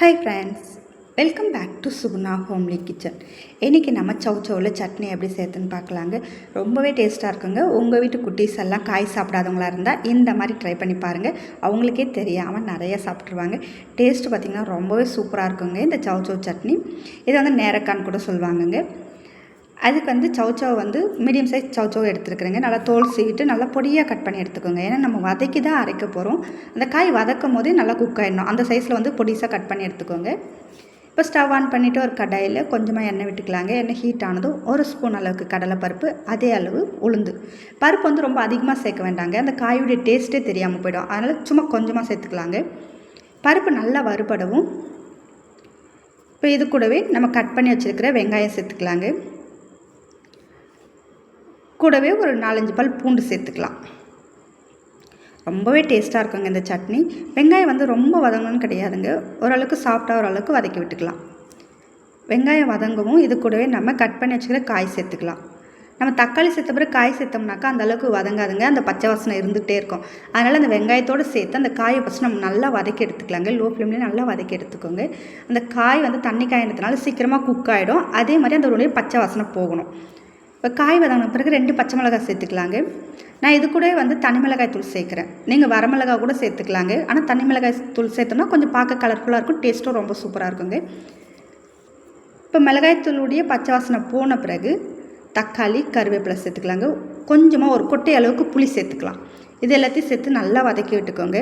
Hi friends welcome back to Suguna homely kitchen இன்றைக்கி நம்ம சவு சவுவில் சட்னி எப்படி சேர்த்துன்னு பார்க்கலாங்க. ரொம்பவே டேஸ்ட்டாக இருக்குங்க. உங்கள் வீட்டு குட்டீஸ் எல்லாம் காய் சாப்பிடாதவங்களா இருந்தால் இந்த மாதிரி ட்ரை பண்ணி பாருங்கள் அவங்களுக்கே தெரியாமல் நிறைய சாப்பிட்ருவாங்க டேஸ்ட்டு பார்த்திங்கன்னா ரொம்பவே சூப்பராக இருக்குங்க. இந்த சவு சவு சட்னி. இதை வந்து நேரக்கான்னு கூட சொல்லுவாங்கங்க. அதுக்கு வந்து சவுச்சவ் வந்து மீடியம் சைஸ் சவுச்சவ் எடுத்துருக்குறேங்க. நல்லா தோல் சீவிட்டு நல்லா பொடியாக கட் பண்ணி எடுத்துக்கோங்க. ஏன்னா நம்ம வதக்கி தான் அரைக்க போகிறோம் அந்த காய் வதக்கும் போதே நல்லா குக் ஆகிடணும் அந்த சைஸில் வந்து பொடிசாக கட் பண்ணி எடுத்துக்கோங்க. இப்போ ஸ்டவ் ஆன் பண்ணிவிட்டு ஒரு கடாயில் கொஞ்சமாக எண்ணெய் விட்டுக்கலாங்க. எண்ணெய் ஹீட் ஆனதும் ஒரு ஸ்பூன் அளவுக்கு கடலைப்பருப்பு அதே அளவு உளுந்து. பருப்பு வந்து ரொம்ப அதிகமாக சேர்க்க வேண்டாங்க. அந்த காயுடைய டேஸ்ட்டே தெரியாமல் போயிடும். அதனால் சும்மா கொஞ்சமாக சேர்த்துக்கலாங்க. பருப்பு நல்லா வறுபடவும். இப்போ இது கூடவே நம்ம கட் பண்ணி வச்சுருக்கிற வெங்காயம் சேர்த்துக்கலாங்க. கூடவே ஒரு நாலஞ்சு பல் பூண்டு சேர்த்துக்கலாம். ரொம்பவே டேஸ்ட்டாக இருக்குங்க இந்த சட்னி. வெங்காயம் வந்து ரொம்ப வதங்கணும்னு கிடையாதுங்க. ஓரளவுக்கு சாஃப்டாக ஓரளவுக்கு வதக்கி விட்டுக்கலாம். வெங்காயம் வதங்கவும் இது கூடவே நம்ம கட் பண்ணி வச்சுக்கிற காய் சேர்த்துக்கலாம். நம்ம தக்காளி சேர்த்த பிறகு காய் சேர்த்தோம்னாக்கா அந்த அளவுக்கு வதங்காதுங்க. அந்த பச்சை வாசனை இருந்துகிட்டே இருக்கும். அதனால் அந்த வெங்காயத்தோடு சேர்த்து அந்த காயை ஃபஸ்ட் நம்ம நல்லா வதக்கி எடுத்துக்கலாங்க. லோ ஃப்ளேம்லேயே நல்லா வதக்கி எடுத்துக்கோங்க. அந்த காய் வந்து தண்ணி காயினதுனால சீக்கிரமாக குக் ஆகிடும் அதே மாதிரி அந்த ஒரு பச்சை வாசனை போகணும். இப்போ காய் வதங்கின பிறகு ரெண்டு பச்சை மிளகாய் சேர்த்துக்கலாங்க. நான் இது கூட வந்து தனி மிளகாய் தூள் சேர்க்குறேன். நீங்கள் வரமிளகாய் கூட சேர்த்துக்கலாங்க. ஆனால் தனி மிளகாய் தூள் சேர்த்தோம்னா கொஞ்சம் பார்க்க கலர்ஃபுல்லாக இருக்கும் டேஸ்ட்டும் ரொம்ப சூப்பராக இருக்குங்க. இப்போ மிளகாய் தூளுடைய பச்சை வாசனை போன பிறகு தக்காளி கருவேப்பிலை சேர்த்துக்கலாங்க. கொஞ்சமாக ஒரு கொட்டை அளவுக்கு புளி சேர்த்துக்கலாம். இது எல்லாத்தையும் சேர்த்து நல்லா வதக்கி விட்டுக்கோங்க.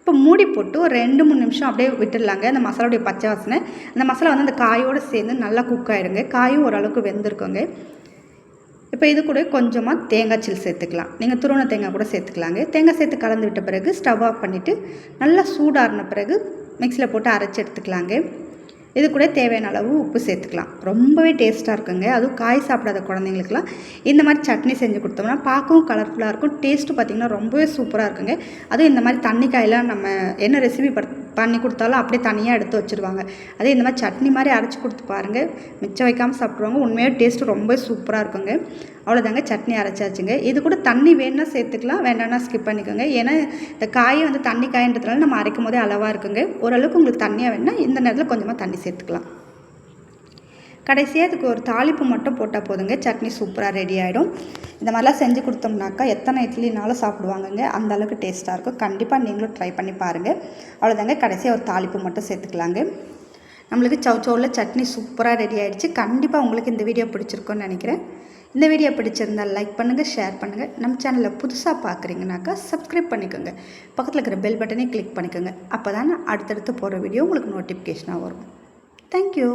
இப்போ மூடி போட்டு ஒரு ரெண்டு மூணு நிமிஷம் அப்படியே விட்டுடலாங்க. அந்த மசாலாவுடைய பச்சை வாசனை. அந்த மசாலா வந்து அந்த காயோடு சேர்ந்து நல்லா குக் ஆகிடுங்க காயும் ஓரளவுக்கு வெந்திருக்கோங்க. இப்போ இது கூட கொஞ்சமாக தேங்காய் சில் சேர்த்துக்கலாம். நீங்கள் துருவண தேங்காய் கூட சேர்த்துக்கலாங்க. தேங்காய் சேர்த்து கலந்து விட்ட பிறகு ஸ்டவ் ஆஃப் பண்ணிவிட்டு நல்லா சூடாறின பிறகு மிக்சியில் போட்டு அரைச்சி எடுத்துக்கலாங்க. இது கூட தேவையான அளவு உப்பு சேர்த்துக்கலாம். ரொம்பவே டேஸ்ட்டாக இருக்குங்க. அதுவும் காய் சாப்பிடாத குழந்தைங்களுக்குலாம் இந்த மாதிரி சட்னி செஞ்சு கொடுத்தோம்னா பார்க்கவும் கலர்ஃபுல்லாக இருக்கும். டேஸ்ட்டு பார்த்திங்கன்னா ரொம்பவே சூப்பராக இருக்குங்க. அதுவும் இந்த மாதிரி தண்ணி காயெலாம் நம்ம என்ன ரெசிபி பண்ணி கொடுத்தாலும் அப்படியே தனியாக எடுத்து வச்சுருவாங்க. அதே இந்த மாதிரி சட்னி மாதிரி அரைச்சி கொடுத்து பாருங்கள் மிச்சம் வைக்காமல் சாப்பிட்ருவாங்க உண்மையாக டேஸ்ட்டு ரொம்ப சூப்பராக இருக்குங்க. அவ்வளோதாங்க சட்னி அரைச்சாச்சுங்க. இது கூட தண்ணி வேணுன்னா சேர்த்துக்கலாம் வேண்டாம்னா ஸ்கிப் பண்ணிக்கோங்க. ஏன்னா இந்த காயை வந்து தண்ணி காயின்றதுனால நம்ம அரைக்கும் போதே அளவாக இருக்குங்க. ஓரளவுக்கு உங்களுக்கு தண்ணியாக வேணுன்னா இந்த நேரத்தில் கொஞ்சமாக தண்ணி சேர்த்துக்கலாம். கடைசியாக இதுக்கு ஒரு தாளிப்பு மட்டும் போட்டால் போதுங்க. சட்னி சூப்பராக ரெடி ஆகிடும் இந்த மாதிரிலாம் செஞ்சு கொடுத்தோம்னாக்கா எத்தனை இட்லினாலும் சாப்பிடுவாங்கங்க. அந்த அளவுக்கு டேஸ்ட்டாக இருக்கும். கண்டிப்பாக நீங்களும் ட்ரை பண்ணி பாருங்கள் அவ்வளோதாங்க கடைசியாக ஒரு தாளிப்பு மட்டும் சேர்த்துக்கலாங்க. நம்மளுக்கு சவுச்சவுவில் சட்னி சூப்பராக ரெடி ஆகிடுச்சு கண்டிப்பாக உங்களுக்கு இந்த வீடியோ பிடிச்சிருக்குன்னு நினைக்கிறேன். இந்த வீடியோ பிடிச்சிருந்தால் லைக் பண்ணுங்கள் ஷேர் பண்ணுங்கள் நம்ம சேனலில் புதுசாக பார்க்குறீங்கனாக்கா சப்ஸ்கிரைப் பண்ணிக்கோங்க. பக்கத்தில் இருக்கிற பெல் பட்டனே கிளிக் பண்ணிக்கோங்க. அப்போ தான் அடுத்தடுத்து போகிற வீடியோ உங்களுக்கு நோட்டிஃபிகேஷனாக வரும். தேங்க்யூ